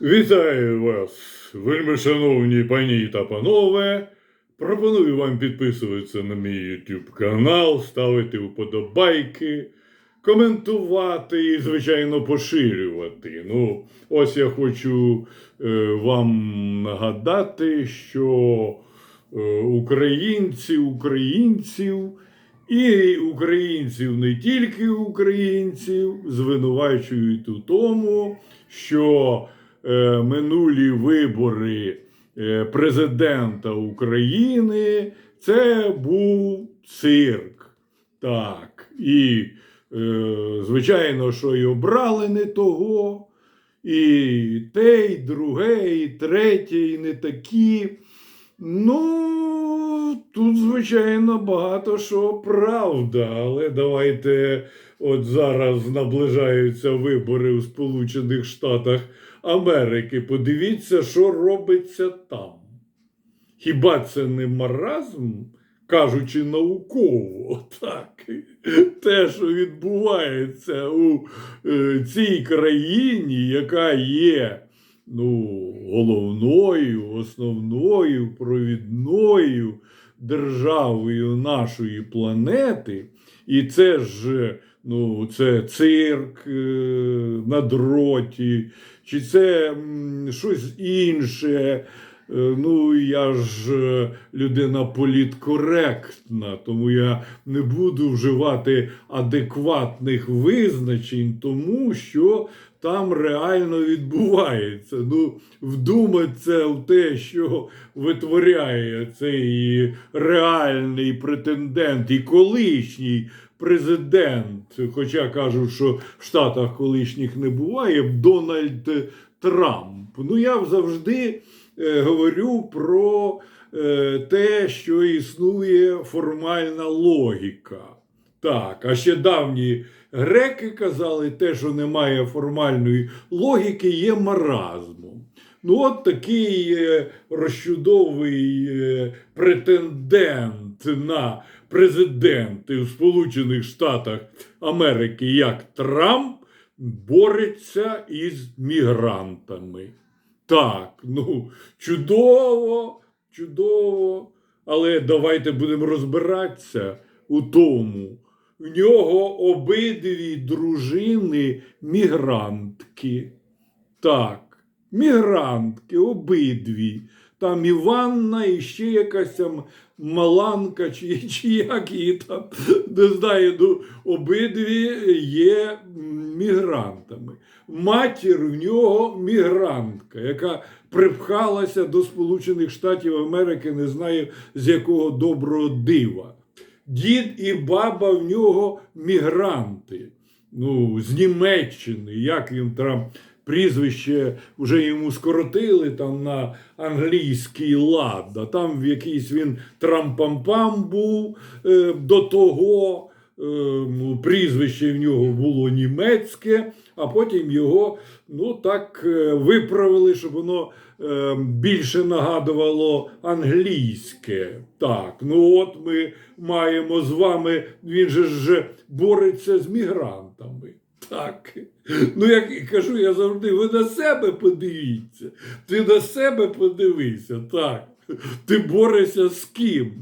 Вітаю вас, вельми шановні пані та панове. Пропоную вам підписуватися на мій YouTube канал, ставити вподобайки, коментувати і, звичайно, поширювати. Ну, ось я хочу е, вам нагадати, що е, українці українців і українців не тільки українців звинувачують у тому, що минулі вибори е, президента України це був цирк. Так. І, е, звичайно, що й обрали не того, і те, і друге, і третє, і не такі. Ну, тут, звичайно, багато що правда, але давайте от зараз наближаються вибори у Сполучених Штатах Америки. Подивіться, що робиться там. Хіба це не маразм, кажучи науково, так? Те, що відбувається у е, цій країні, яка є ну, головною, основною, провідною державою нашої планети, і це ж ну, це цирк е, на дроті, чи це щось інше. Е, Ну, я ж е, людина політкоректна, тому я не буду вживати адекватних визначень, тому що там реально відбувається. Ну, вдуматься в те, що витворяє цей реальний претендент і колишній президент. Хоча кажуть, що в Штатах колишніх не буває, Дональд Трамп. Ну, я завжди говорю про е, те, що існує формальна логіка. Так, а ще давні греки казали, те, що немає формальної логіки, є маразмом. Ну, от такий е, розчудовий е, претендент на президенти в Сполучених Штатах Америки, як Трамп, бореться із мігрантами. Так, ну, чудово, чудово. Але давайте будемо розбиратися у тому. В нього обидві дружини мігрантки. Так, мігрантки, обидві. Там Іванна і ще якась там Маланка, чи, чи як її там, не знаю, ну, обидві є мігрантами. Матір в нього мігрантка, яка припхалася до Сполучених Штатів Америки, не знаю з якого доброго дива. Дід і баба в нього мігранти. Ну, з Німеччини, як він там прізвище вже йому скоротили там на англійський лад. А там в якийсь він трампампам був е, до того. е, Прізвище в нього було німецьке, а потім його ну так е, виправили, щоб воно е, більше нагадувало англійське. Так, ну от ми маємо з вами, він же ж бореться з мігрантами. Так. Ну, як кажу, я завжди, ви на себе подивіться. Ти на себе подивися, так. Ти борешся з ким?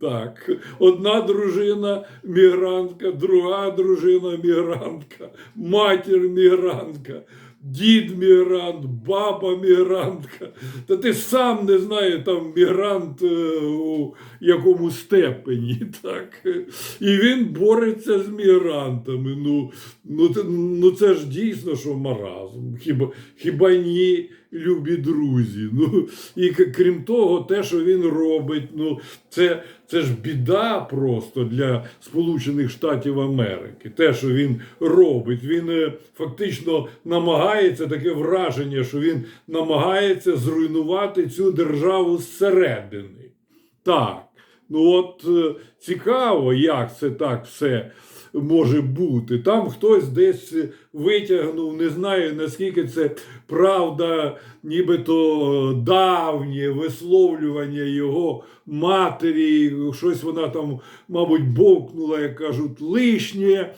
Так. Одна дружина мігрантка, друга дружина мігрантка, матір мігрантка, дід мігрант, баба мігрантка. Та ти сам не знаєш, там мігрант е, у якому степені. Так. І він бореться з мігрантами. Ну, ну, ну це ж дійсно, що маразм. Хіба, хіба ні, любі друзі. Ну, і крім того, те, що він робить, ну, це, це ж біда просто для Сполучених Штатів Америки. Те, що він робить, він е, фактично намагається таке враження, що він намагається зруйнувати цю державу зсередини. Так. Ну от е, цікаво, як це так все може бути. Там хтось десь витягнув, не знаю наскільки це правда, нібито давнє висловлювання його матері, щось вона там, мабуть, бовкнула, як кажуть, лишнє.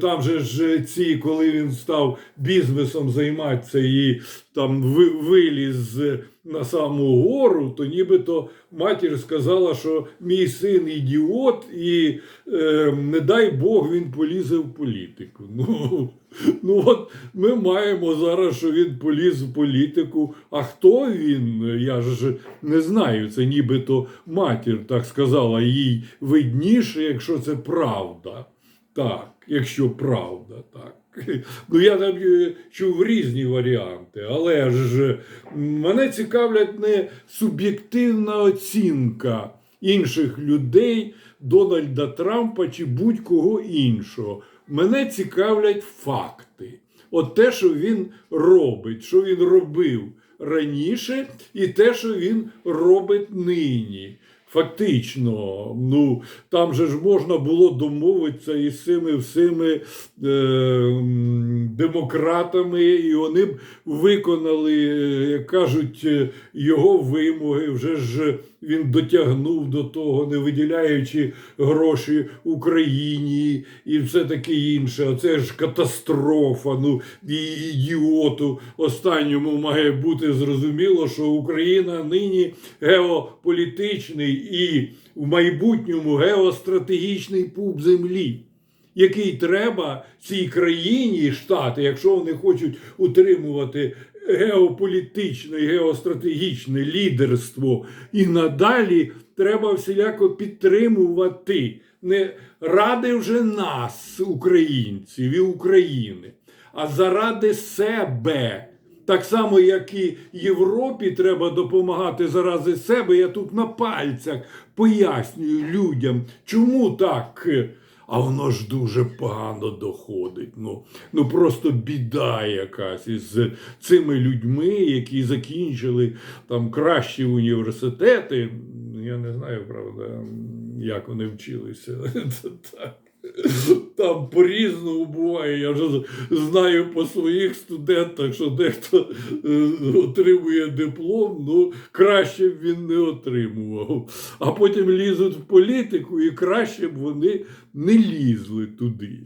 Там же ж ці, коли він став бізнесом займатися і там виліз на саму гору, то нібито матір сказала, що мій син ідіот, і е, не дай Бог він полізе в політику. Ну, ну от ми маємо зараз, що він поліз в політику. А хто він? Я ж не знаю. Це нібито матір так сказала їй видніше, якщо це правда. Так, якщо правда, так. Ну, я там е, чув різні варіанти, але ж мене цікавлять не суб'єктивна оцінка інших людей, Дональда Трампа чи будь-кого іншого. Мене цікавлять факти. От те, що він робить, що він робив раніше, і те, що він робить нині. Фактично, ну там же ж можна було домовитися із цими всіми е, демократами, і вони б виконали, е, як кажуть, е, його вимоги. Вже ж він дотягнув до того, не виділяючи гроші Україні і все таке інше. Оце ж катастрофа. Ну і ідіоту останньому має бути зрозуміло, що Україна нині геополітичний і в майбутньому геостратегічний пуп землі. Який треба цій країні, і штати, якщо вони хочуть утримувати геополітичне, і геостратегічне лідерство, і надалі треба всіляко підтримувати не ради вже нас, українців і України, а заради себе. Так само, як і Європі треба допомагати заради себе. Я тут на пальцях пояснюю людям, чому так. А воно ж дуже погано доходить. Ну, ну просто біда якась із цими людьми, які закінчили там кращі університети. Я не знаю, правда, як вони вчилися. Там по-різному буває. Я вже знаю по своїх студентах, що дехто е, отримує диплом, ну краще б він не отримував. А потім лізуть в політику, і краще б вони не лізли туди.